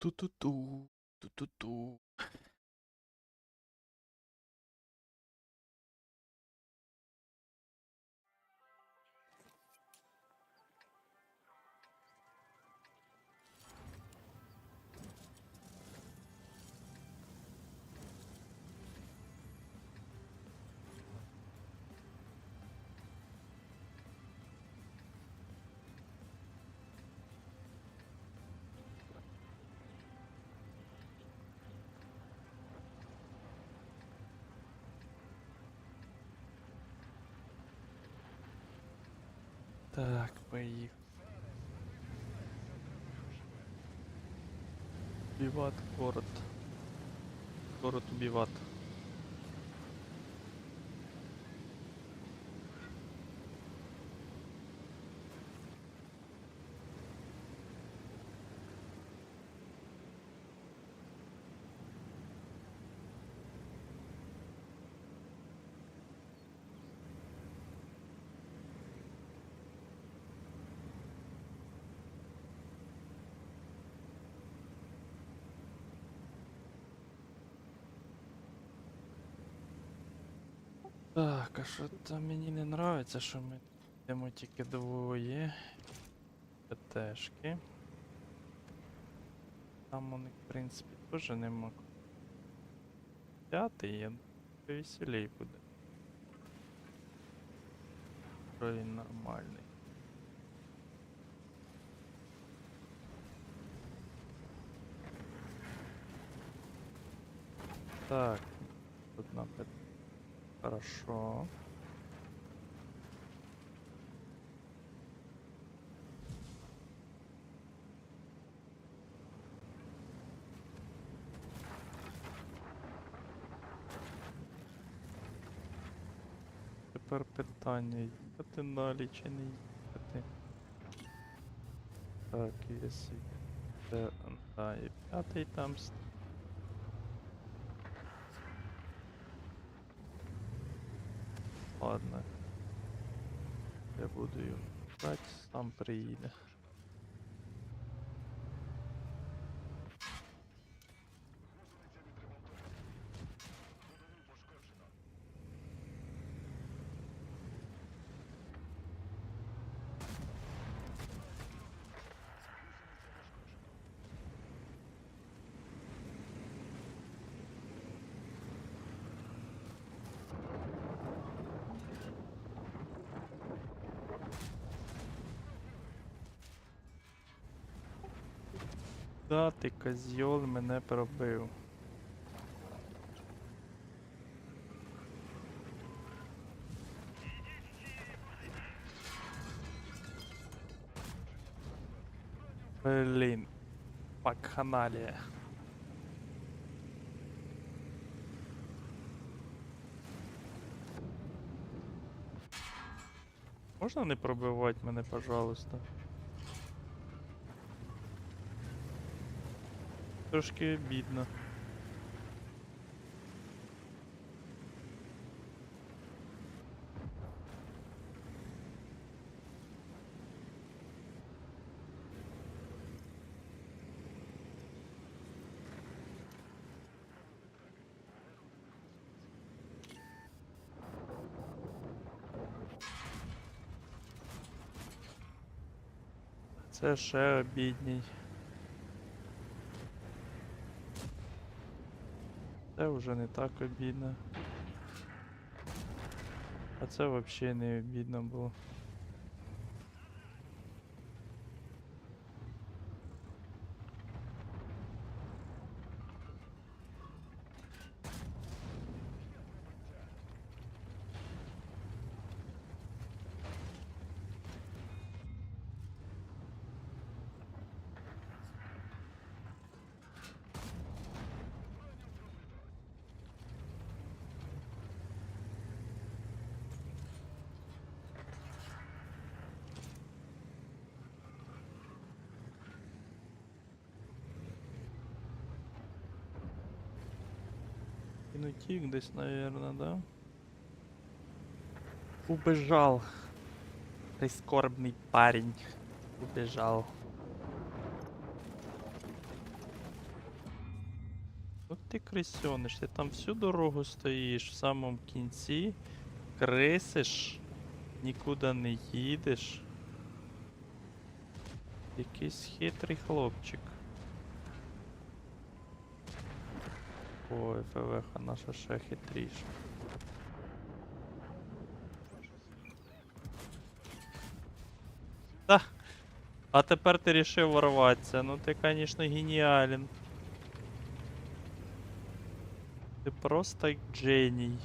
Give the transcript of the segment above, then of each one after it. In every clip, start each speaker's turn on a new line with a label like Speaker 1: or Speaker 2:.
Speaker 1: tututu, tututu. Так, поїхали. Біват город. Город убиват. Так, а що там мені не нравиться, що ми йдемо тільки двоє. ПТшки. Там у них, в принципі, теж нема. П'ятий є, веселей буде. Що нормальний. Так, тут на П- Хорошо. Тепер питання, їхати далі чи не. Так, якщо це, да, і п'ятий там с- Ладно. Я буду його сам приїде. Да, ти козьол мене пробив. Блін. Вакханалія. Можна не пробивати мене, пожалуйста? Трошки обідно. Це ще обідній. Це вже не так обідно. А це взагалі не обідно було. Він утік десь, наверное, да? Убежал. Прискорбный парень. Убежал. От ти крисьониш, ти там всю дорогу стоїш в самому кінці, крисиш, нікуди не їдеш. Якийсь хитрий хлопчик. Ой, ФВХ наша ще хитріша. Та. А тепер ти рішив ворватися. Ну ти, конечно, геніален. Ти просто геній.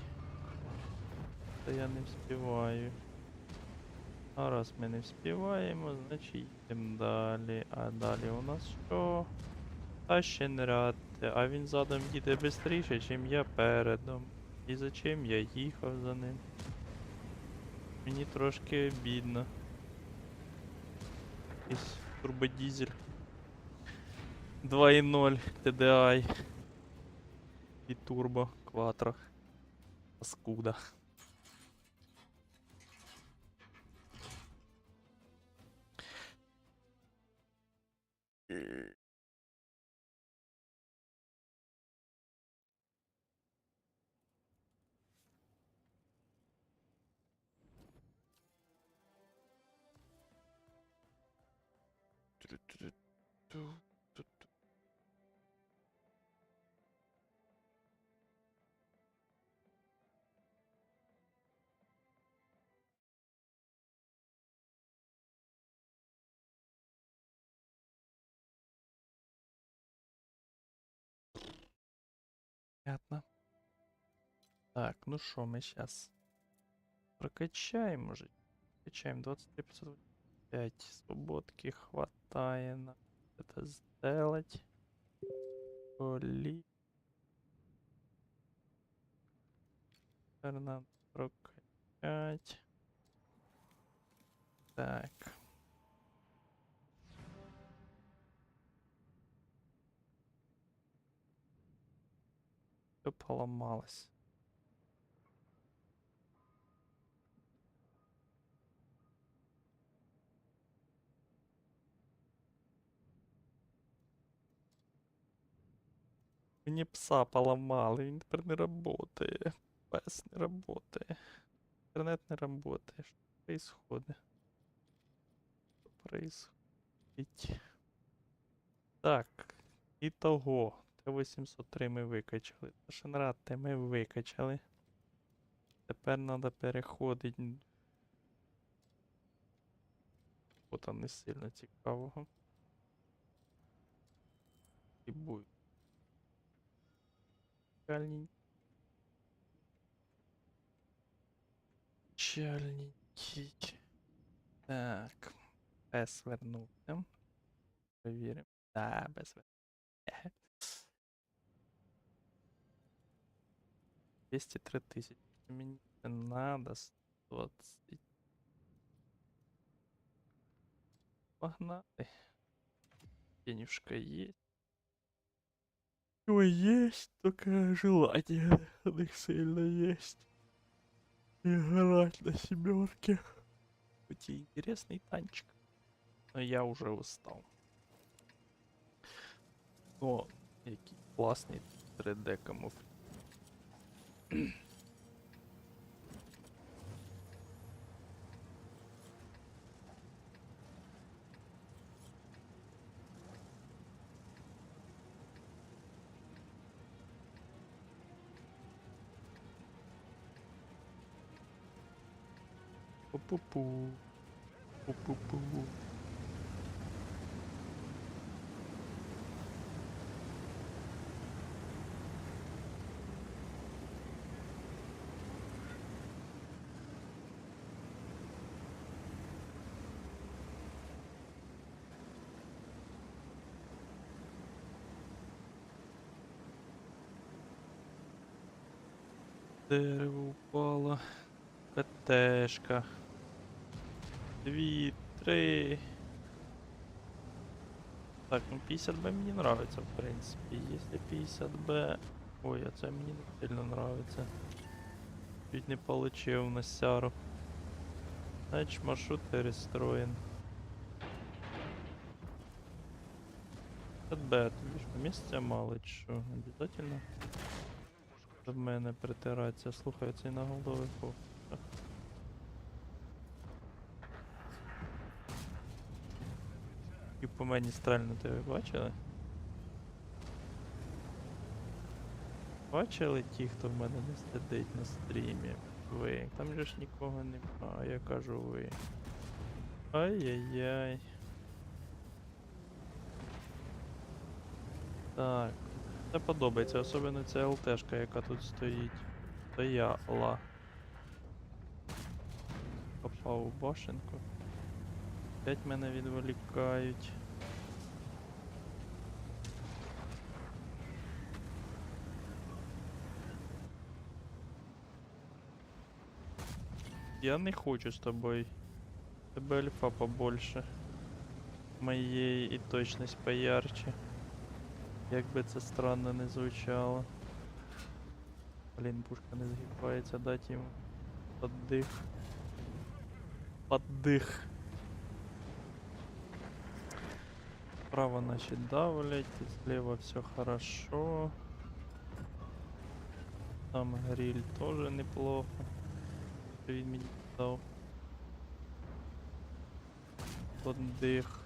Speaker 1: Та я не вспіваю. А раз ми не вспіваємо, значить йдемо далі. А далі у нас що? Та ще не рад. А він задом їде швидше, чим я передом. І зачем я їхав за ним? Мені трошки обідно. Якийсь турбодізель. 2.0 TDI. І турбо кватро. Паскуда. Понятно. Так, ну что, мы сейчас прокачаем, может? Прокачаем 23 5 свободки хватает на это сделать. Теперь надо прокачать. Так. Все поломалось. Мені пса поламали, він тепер не работає. Пес не работає. Інтернет не работає. Що происходит? Що происходить? Так. Ітого. Т-803 ми викачали. Шенрати ми викачали. Тепер треба переходити. Бо там не сильно цікавого. І буде. Чальненький. Чальненький. Так. Без вернути. Перевіримо. Да, без вернути. 203 тисячі. Мені не надо 120. Погнали. Денежка есть. Ой, есть, только желание у сильно есть. Играть на семерке. Хоть и интересный танчик. Но я уже устал. О, який класний 3D камуфляж. Пу-пу-пу. Пу-пу-пу. Дерево упало. ПТшка. Дві, три. Так, ну 50Б мені нравится, в принципе. Если 50Б... Ой, а це мені не сильно нравится. Чуть не получив на сяру. Значит, маршрут перестроен. Б, тобі що, місця мало чи що? Обязательно? До мене притиратися. Слухай, цей на голови І по мені стрельнути ви бачили? Бачили ті, хто в мене не сидить на стрімі? Ви. Там же ж нікого нема, а я кажу ви. Ай-яй-яй. Так. Це подобається, особливо ця ЛТшка, яка тут стоїть. Стояла. Попав у башенку. Опять мене відволікають. Я не хочу з тобою. Тебе альфа побольше. Моєї і точність поярче. Як би це странно не звучало. Блін, пушка не згибається, дати йому поддих. Поддих. Справа наші давлять, і слева все хорошо. Там гриль тоже неплохо. Що Він мені дав. Поддих.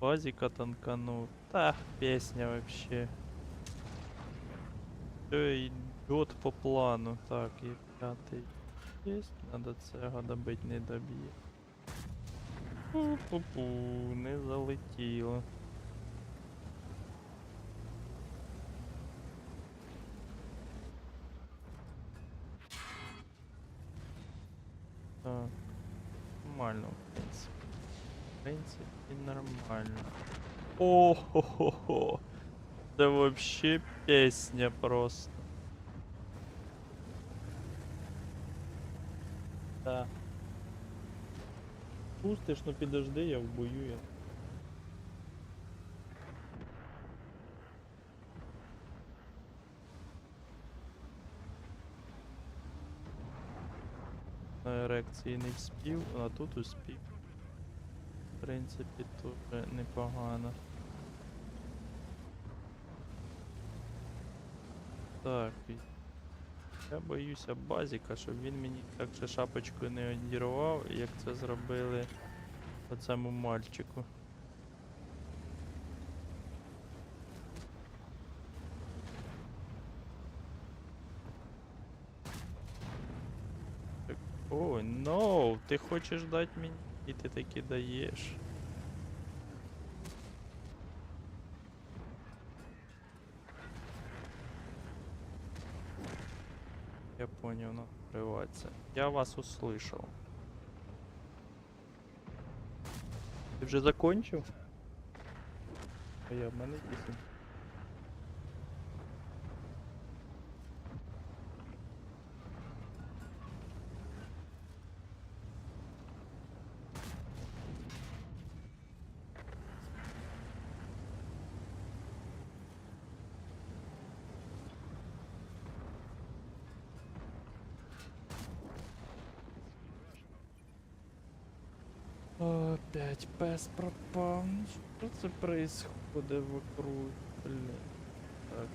Speaker 1: Базика танканул. Та, песня вообще. Все идет по плану. Так, и пятый есть. Надо цього добить не доб'є. Пу-пу-пу, не залетіло. Так. Нормально, в принципі. В принципі, нормально. О-хо-хо-хо. Це вообще песня просто. Да. Пустиш, ну підожди, я в бою. Я... На ерекції не вспів, а тут успів. В принципі, тут непогано. Так. Я боюся базіка, щоб він мені так же шапочку не одірвав, як це зробили оцему мальчику. Так, Ой, no, ти хочеш дати мені, і ти таки даєш. понял, ну, открывается. Я вас услышал. Ты вже закончив? А я в мене пісень. Опять пес пропав. что це происходит вокруг? Блін. Так.